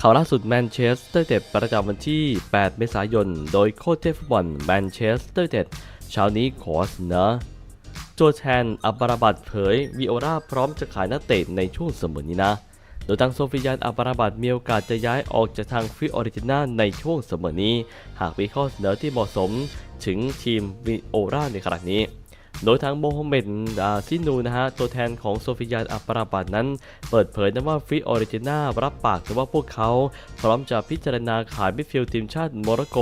ข่าวล่าสุดแมนเชสเตอร์เต็ดประจำวันที่ 8 เมษายน โดยโค้ชเทฟุตบอลแมนเชสเตอร์เต็ดเช้านี้ขอเสนอโจแทนอับราบัตเผยวิโอราพร้อมจะขายนักเตะในช่วงเสมอนี้นะ โดยทางโซฟิยานอับราบัตมีโอกาสจะย้ายออกจากทางฟิออริจินาในช่วงเสมอนี้ หากมีข้อเสนอที่เหมาะสมถึงทีมวิโอราในขณะนี้ โดยทางโมฮัมเหม็ดซินูนะฮะตัวแทนของโซฟิยานอัปราบัตนั้น เปิดเผยนะว่าฟรีออริจินารับปากแต่ว่าพวกเขา พร้อมจะพิจารณาขายมิดฟิลด์ทีมชาติโมร็อกโก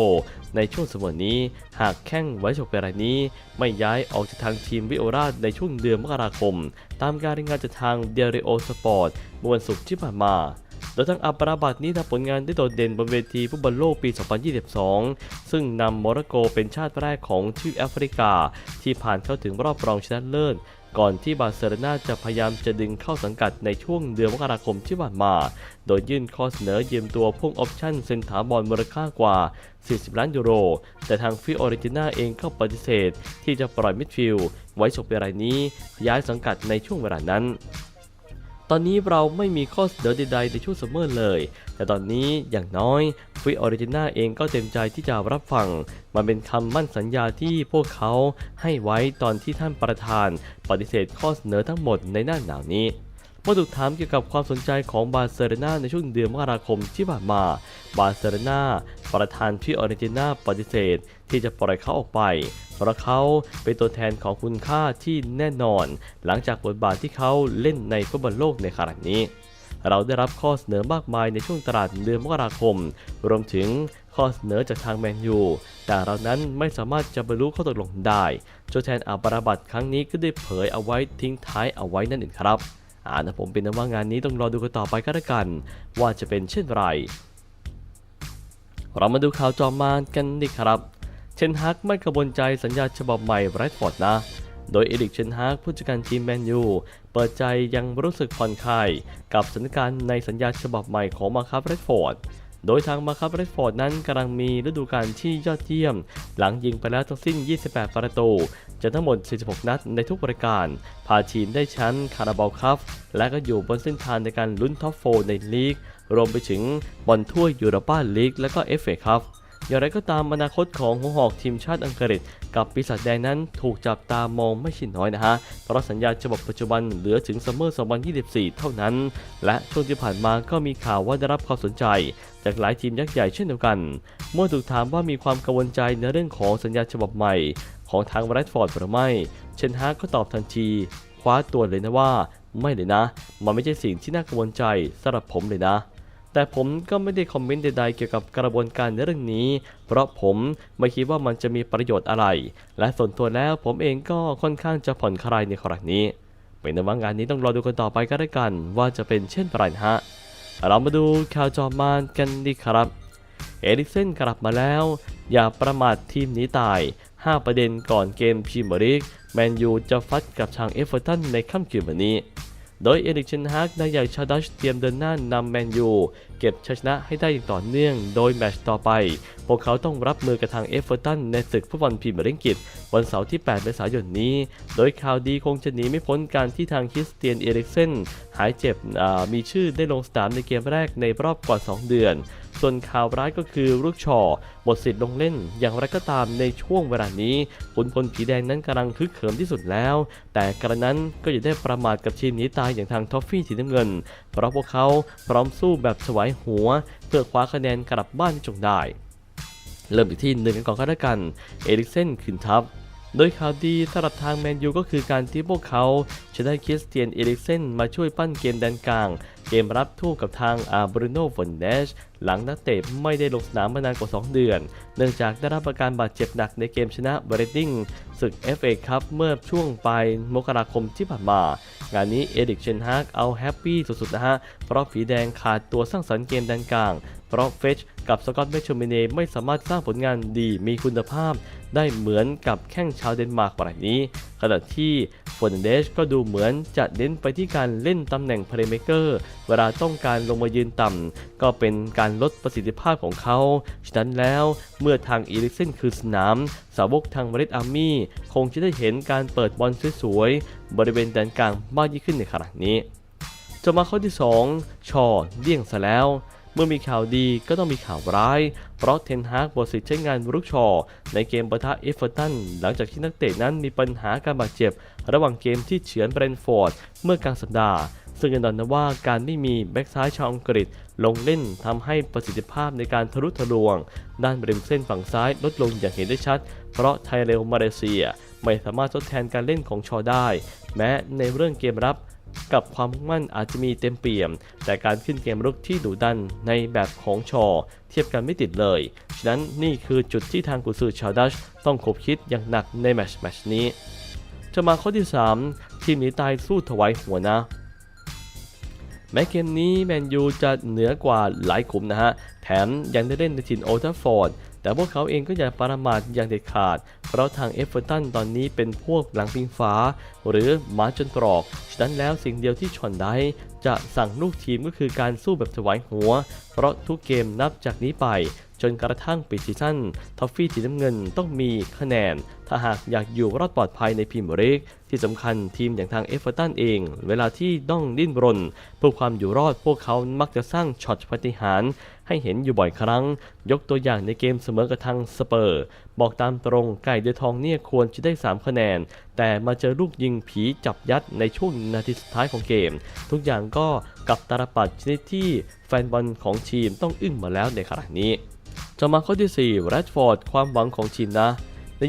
ในช่วงสมอนี้ หากแข้งไว้ฉกเปรายนี้ ไม่ย้ายออกจากทางทีมวิโอราในช่วงเดือนมกราคม ตามการรายงานจากทางเดริโอสปอร์ตเมื่อวันศุกร์ที่ผ่านมา โดยทั้งอัปราบัตนี้ทำผลงานได้โดดเด่นบนเวทีฟุตบอลโลกปี 2022 ซึ่งนำโมร็อกโกเป็นชาติแรกของทวีปแอฟริกา ที่ผ่านเข้าถึงรอบรองชนะเลิศก่อนที่บาร์เซโลนาจะพยายามจะดึงเข้าสังกัดในช่วงเดือนมกราคมที่ผ่านมา โดยยื่นข้อเสนอยืมตัวพ่วงออปชั่นเซ็นถาบอลมูลค่ากว่า 40 ล้านยูโร แต่ทางฟิออริจินาเองก็ปฏิเสธ ที่จะปล่อยมิดฟิลด์ไว้ฉกเปรายนี้ ย้ายสังกัดในช่วงเวลานั้น ตอนนี้เราไม่มีข้อเสนอใดๆในช่วงซัมเมอร์เลย แต่ตอนนี้อย่างน้อยฟิออริจินาเองก็เต็มใจที่จะรับฟัง มันเป็นคำมั่นสัญญาที่พวกเขาให้ไว้ตอนที่ท่านประธาน ปฏิเสธข้อเสนอทั้งหมดในหน้าหนาวนี้เมื่อถูกถามเกี่ยวกับความสนใจของบาร์เซโลนาในช่วงเดือนมกราคมที่ผ่านมา บาร์เซโลนาประธานที่ออริจินาปฏิเสธที่จะปล่อยเขาออกไป เพราะเขาเป็นตัวแทนของคุณค่าที่แน่นอน หลังจากบทบาทที่เขาเล่นในฟุตบอลโลกในขณะนี้ เราได้รับข้อเสนอมากมายในช่วงตลาดเดือนมกราคม รวมถึงข้อเสนอจากทางแมนยู แต่เรานั้นไม่สามารถจะบรรลุข้อตกลงได้ตัวแทนอับราบัตครั้งนี้ก็ได้เผยเอาไว้ทิ้งท้ายเอาไว้นั่นเองครับอ่านะผมเป็นนะว่างานนี้ต้องรอดูกันต่อไปก็แล้วกัน ว่าจะเป็นเช่นไร เรามาดูข่าวจอมานกันดีครับ เชนฮักไม่กระบวนใจสัญญาฉบับใหม่ไรท์ฟอร์ดนะ โดยเอริกเชนฮักผู้จัดการทีมแมนยูเปิดใจยังรู้สึกผ่อนคลายกับสถานการณ์ในสัญญาฉบับใหม่ของมาคับไรท์ฟอร์ดโดยทางมาคับไรท์ฟอร์ดนั้นกำลังมีฤดูกาลที่ยอดเยี่ยม หลังยิงไปแล้วทั้งสิ้น 28 ประตูจากทั้งหมด 46 นัดในทุกรายการ พาทีมได้ชมป์คาราบาลคัพและก็อยู่บนเส้นทางในการลุ้นท็อปโฟในลีก รวมไปถึงบอลถ้วยยูโรปาลีกและก็เอฟเอคัพ อย่างไรก็ตามอนาคตของหัวหอกทีมชาติอังกฤษ กับปีศาจแดงนั้นถูกจับตามองไม่ใช่น้อยนะฮะ เพราะสัญญาฉบับปัจจุบันเหลือถึงซัมเมอร์ 2024 เท่านั้น และช่วงที่ผ่านมาก็มีข่าวว่าได้รับความสนใจจากหลายทีมยักษ์ใหญ่เช่นเดียวกัน เมื่อถูกถามว่ามีความกังวลใจในเรื่องของสัญญาฉบับใหม่ ของทางแรดฟอร์ดหรือไม่ เชนฮากก็ตอบทันที คว้าตัวเลยนะว่า ไม่เลยนะ มันไม่ใช่สิ่งที่น่ากังวลใจสำหรับผมเลยนะ แต่ผมก็ไม่ได้คอมเมนต์ใดๆเกี่ยวกับกระบวนการในเรื่องนี้ เพราะผมไม่คิดว่ามันจะมีประโยชน์อะไร และส่วนตัวแล้วผมเองก็ค่อนข้างจะผ่อนคลายในครั้งนี้ เป็นแต่ว่างานนี้ต้องรอดูกันต่อไปก็ได้กัน ว่าจะเป็นเช่นไรนะฮะ เรามาดูข่าวจอมานกันดีครับ เอริกเซนกลับมาแล้ว อย่าประมาททีมนี้ตาย 5 ประเด็นก่อนเกมพรีเมียร์ลีกแมนยูจะฟัดกับทางเอฟเวอร์ตันในค่ำคืนวันนี้ โดยเอริกเชนฮากนายใหญ่ชาวดัชเตรียมเดินหน้านำแมนยูเก็บชัยชนะให้ได้อย่างต่อเนื่อง โดยแมตช์ต่อไปพวกเขาต้องรับมือกับทางเอฟเวอร์ตันในศึกฟุตบอลพรีเมียร์ลีกวันเสาร์ที่ 8 เมษายนนี้ โดยข่าวดีคงจะหนีไม่พ้นการที่ทางคริสเตียนเอริกเซนหายเจ็บมีชื่อได้ลงสนามในเกมแรกในรอบกว่า2เดือน ส่วนข่าวร้ายก็คือลูกชอหมดสิทธิ์ลงเล่น อย่างไรก็ตามในช่วงเวลานี้ขุนพลผีแดงนั้นกำลังคึกเขิมที่สุดแล้ว แต่กระนั้นก็อย่าได้ประมาทกับทีมหนี้ตายอย่างทางทอฟฟี่สีน้ำเงิน เพราะพวกเขาพร้อมสู้แบบถวายหัว เพื่อคว้าคะแนนกลับบ้านจงได้ เริ่มจากที่หนึ่งกันก่อนก็แล้วกัน เอริกเซนขึ้นทับโดยข่าวดีสำหรับทางแมนยูก็คือการที่พวกเขาจะได้คริสเตียนเอริกเซนมาช่วยปั้นเกมแดนกลาง เกมรับทู่กับทางอาบรูโน่ฟอนเดชหลังนักเตะไม่ได้ลงสนามมานานกว่า 2 เดือน เนื่องจากได้รับอาการบาดเจ็บหนักในเกมชนะเบรดดิ้งศึก FA คัพเมื่อช่วงปลายมกราคมที่ผ่านมา งานนี้เอริกเชนฮากเอาแฮปปี้สุดๆนะฮะ เพราะผีแดงขาดตัวสร้างสรรค์เกมแดนกลาง เพราะเฟชกับสกอตแมชชมิเนไม่สามารถสร้างผลงานดีมีคุณภาพ ได้เหมือนกับแข้งชาวเดนมาร์กรายนี้ ขณะที่ฟอนเดชก็ดูเหมือนจะเน้นไปที่การเล่นตำแหน่งเพลย์เมเกอร์เวลาต้องการลงมายืนต่ำ ก็เป็นการลดประสิทธิภาพของเขา ฉะนั้นแล้วเมื่อทางอีลิกเซนคือสนาม สาวกทางมาริดอาร์มี่ คงจะได้เห็นการเปิดบอลสวยๆ บริเวณแดนกลางมากยิ่งขึ้นในขณะนี้จะมาข้อที่ 2 ชอเลี่ยงซะแล้ว เมื่อมีข่าวดีก็ต้องมีข่าวร้าย เพราะเทนฮากบทสิทธิ์ใช้งานรุกชอ ในเกมปะทะเอฟเวอร์ตันหลังจากที่นักเตะนั้นมีปัญหาการบาดเจ็บ ระหว่างเกมที่เฉือนเบรนฟอร์ดเมื่อกลางสัปดาห์ซึ่งแน่นอนนะว่าการไม่มีแบ็กซ้ายชาวอังกฤษ ลงเล่นทำให้ประสิทธิภาพในการทะลุทะลวง ด้านบริมเส้นฝั่งซ้ายลดลงอย่างเห็นได้ชัด เพราะไทยเรลมาเลเซีย ไม่สามารถทดแทนการเล่นของชอได้ แม้ในเรื่องเกมรับ กับความมุ่งมั่นอาจจะมีเต็มเปี่ยม แต่การขึ้นเกมรุกที่ดุดันในแบบของชอ เทียบกันไม่ติดเลย ฉะนั้นนี่คือจุดที่ทางกุนซือชาวดัชต้องคบคิดอย่างหนักในแมชแมชนี้จะมาข้อที่ 3 ทีมหนีตายสู้ถวายหัวนะ แม้เกมนี้แมนยูจะเหนือกว่าหลายขุมนะฮะ แถมยังได้เล่นในถิ่นโอลด์แทัฟฟอร์ด แต่พวกเขาเองก็อย่าประมาทอย่างเด็ดขาด เพราะทางเอฟเวอร์ตันตอนนี้เป็นพวกหลังพิงฟ้า หรือหมาจนตรอก ฉะนั้นแล้วสิ่งเดียวที่ชอนได้จะสั่งลูกทีมก็คือการสู้แบบถวายหัว เพราะทุกเกมนับจากนี้ไป จนกระทั่งปิดซีซั่นทอฟฟี่สีน้ำเงินต้องมีคะแนน ถ้าหากอยากอยู่รอดปลอดภัยในพรีเมียร์ลีกที่สำคัญทีมอย่างทางเอฟเวอร์ตันเอง เวลาที่ต้องดิ้นรนเพื่อความอยู่รอดพวกเขามักจะสร้างช็อตปฏิหารให้เห็นอยู่บ่อยครั้ง ยกตัวอย่างในเกมเสมอกับทางสเปอร์ บอกตามตรงไก่เดือทองเนี่ยควรจะได้ 3 คะแนน แต่มาเจอลูกยิงผีจับยัดในช่วงนาทีสุดท้ายของเกม ทุกอย่างก็กับตาลปัดชนิดที่แฟนบอลของทีมต้องอึ้งมาแล้วในขณะนี้ จะมาข้อที่4แรดฟอร์ดความหวังของทีมนะ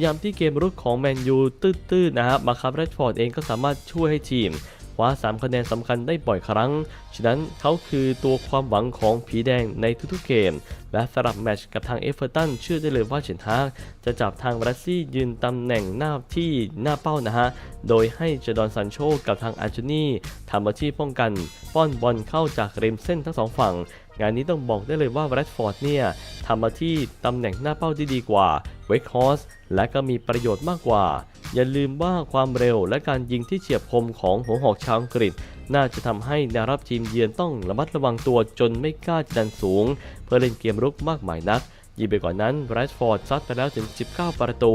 ยามที่เกมรุกของแมนยูตื้อๆนะครับมาครับแรดฟอร์ดเองก็สามารถช่วยให้ทีมคว้า3คะแนนสำคัญได้บ่อยครั้ง ฉะนั้นเขาคือตัวความหวังของผีแดงในทุกๆเกม และสำหรับแมตช์กับทางเอฟเวอร์ตันเชื่อได้เลยว่าเชนฮากจะจับทางบรัสซี่ยืนตำแหน่งหน้าที่หน้าเป้านะฮะ โดยให้เจดอนซันโชกับทางอาร์เจนี่ทำอาชีพป้องกัน ป้อนบอลเข้าจากริมเส้นทั้งสองฝั่ง งานนี้ต้องบอกได้เลยว่าแรดฟอร์ดเนี่ยทำมาที่ตำแหน่งหน้าเป้าที่ดีกว่าเวคฮอสและก็มีประโยชน์มากกว่า อย่าลืมว่าความเร็วและการยิงที่เฉียบคมของหัวหอกชาวอังกฤษ น่าจะทำให้แนวรับทีมเยือนต้องระมัดระวังตัวจนไม่กล้าจะดันสูง เพื่อเล่นเกมรุกมากมายนัก ยิ่งไปกว่านนั้นไรดฟอร์ดซัดไปแล้วถึง 19 ประตู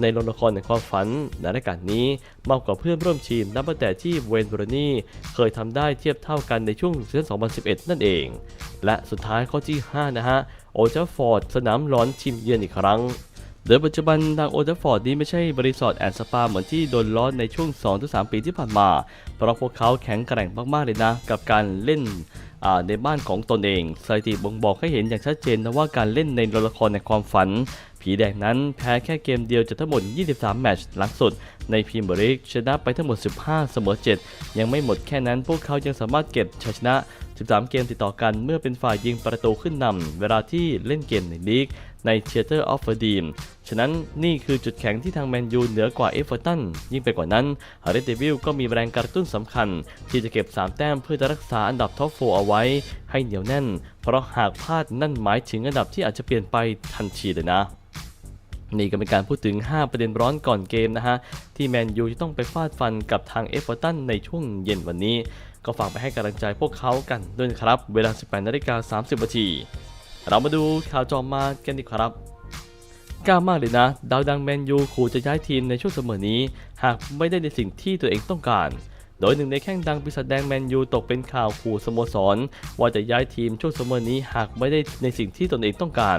ในโรงละครในความฝันในรายการนี้มากกว่าเพื่อนร่วมทีมนับตั้งแต่ที่เวนบรนี่เคยทำได้เทียบเท่ากันในช่วงซีซั่น2011 นั่นเอง และสุดท้ายข้อที่ 5 นะฮะ โอเจฟอร์ดสนามร้อนทีมเยือนอีกครั้ง โดยปัจจุบันทางโอเจฟอร์ดนี้ไม่ใช่บริษัทแอนด์สปาเหมือนที่โดนล้อในช่วง 2-3 ปีที่ผ่านมา เพราะพวกเขาแข็งแกร่งมากๆเลยนะ กับการเล่นในบ้านของตนเองสถิติบ่งบอกให้เห็นอย่างชัดเจนนะว่าการเล่นในละครในความฝัน ผีแดงนั้นแพ้แค่เกมเดียวจากทั้งหมด 23 แมตช์หลังสุด ในพรีเมียร์ลีกชนะไปทั้งหมด 15 เสมอ 7 ยังไม่หมดแค่นั้น พวกเขายังสามารถเก็บชัยชนะ 13 เกมติดต่อกันเมื่อเป็นฝ่ายยิงประตูขึ้นนำเวลาที่เล่นเกมในลีก ใน Theater of a Dream ฉะนั้นนี่คือจุดแข็งที่ทางแมนยูเหนือกว่าเอฟเวอร์ตันยิ่งไปกว่านั้นฮาริเดวิลก็มีแรงกระตุ้นสำคัญ ที่จะเก็บ 3 แต้มเพื่อจะรักษาอันดับท็อปโฟเอาไว้ ให้เหนียวแน่น เพราะหากพลาดนั่นหมายถึงอันดับที่อาจจะเปลี่ยนไปทันทีเลยนะนี่ก็เป็นการพูดถึง 5 ประเด็นร้อนก่อนเกมนะฮะ ที่แมนยูจะต้องไปฟาดฟันกับทางเอฟเวอร์ตันในช่วงเย็นวันนี้ ก็ฝากไปให้กำลังใจพวกเขากันด้วยครับ เวลา 18นาฬิกา30นาที เรามาดูข่าวจอมมากันดีครับกล้ามากเลยนะ ดาวดังแมนยูขู่จะย้ายทีมในช่วงเสมอนี้ หากไม่ได้ในสิ่งที่ตัวเองต้องการ โดยหนึ่งในแข้งดังปีศาจแดงแมนยูตกเป็นข่าวขู่สโมสร ว่าจะย้ายทีมช่วงเสมอนี้หากไม่ได้ในสิ่งที่ตนเองต้องการ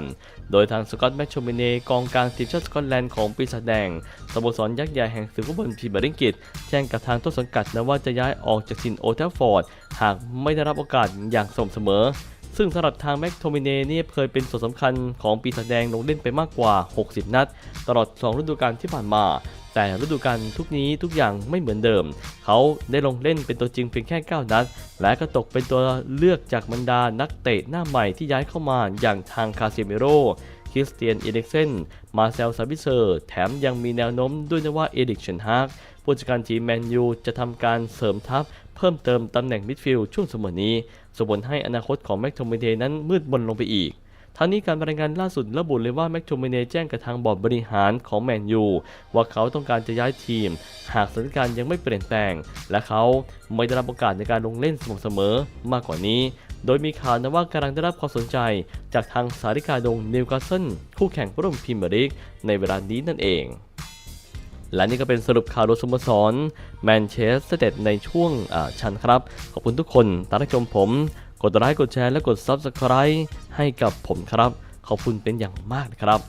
โดยทางสกอตแมคโชมิเนกองกลางทีมชาติสกอตแลนด์ของปีศาจแดงสโมสรยักษ์ใหญ่แห่งศึกฟุตบอลพรีเมียร์ลีกแจ้งกับทางต้นสังกัดนะว่าจะย้ายออกจากถิ่นโอลด์แทัฟฟอร์ดหากไม่ได้รับโอกาสอย่างสม่ำเสมอ ซึ่งสำหรับทางแม็กโทมิเน่เนี่ยเคยเป็นส่วนสำคัญของปีศาจแดงลงเล่นไปมากกว่า 60 นัด ตลอด 2 ฤดูกาลที่ผ่านมา แต่ฤดูกาลทุกนี้ทุกอย่างไม่เหมือนเดิม เขาได้ลงเล่นเป็นตัวจริงเพียงแค่ 9 นัด และก็ตกเป็นตัวเลือกจากบรรดานักเตะหน้าใหม่ที่ย้ายเข้ามาอย่างทางคาเซมิโรคริสเตียนเอริกเซน มาเซลซาบิเซอร์ แถมยังมีแนวโน้มด้วยนะว่าเอริกเชนฮากผู้จัดการทีมแมนยูจะทำการเสริมทัพ เพิ่มเติมตำแหน่งมิดฟิลด์ช่วงเสมอนี้ส่งผลให้อนาคตของแม็กโทมิเนนั้นมืดมนลงไปอีกทั้งนี้การรายงานล่าสุดระบุเลยว่าแม็กโทมิเนแจ้งกับทางบอร์ดบริหารของแมนยูว่าเขาต้องการจะย้ายทีม หากสถานการณ์ยังไม่เปลี่ยนแปลง และเขาไม่ได้รับโอกาสในการลงเล่นสม่ำเสมอมากกว่านี้ โดยมีข่าวนะว่ากำลังได้รับความสนใจ จากทางสาริกาดงนิวคาสเซิลคู่แข่งร่วมพรีเมียร์ลีกในเวลานี้นั่นเอง และนี่ก็เป็นสรุปข่าวโดยสโมสรแมนเชสเตอร์ในช่วงชันครับ ขอบคุณทุกคนตามรับชมผม กดไลค์กดแชร์และกด Subscribe ให้กับผมครับ ขอบคุณเป็นอย่างมากนะครับ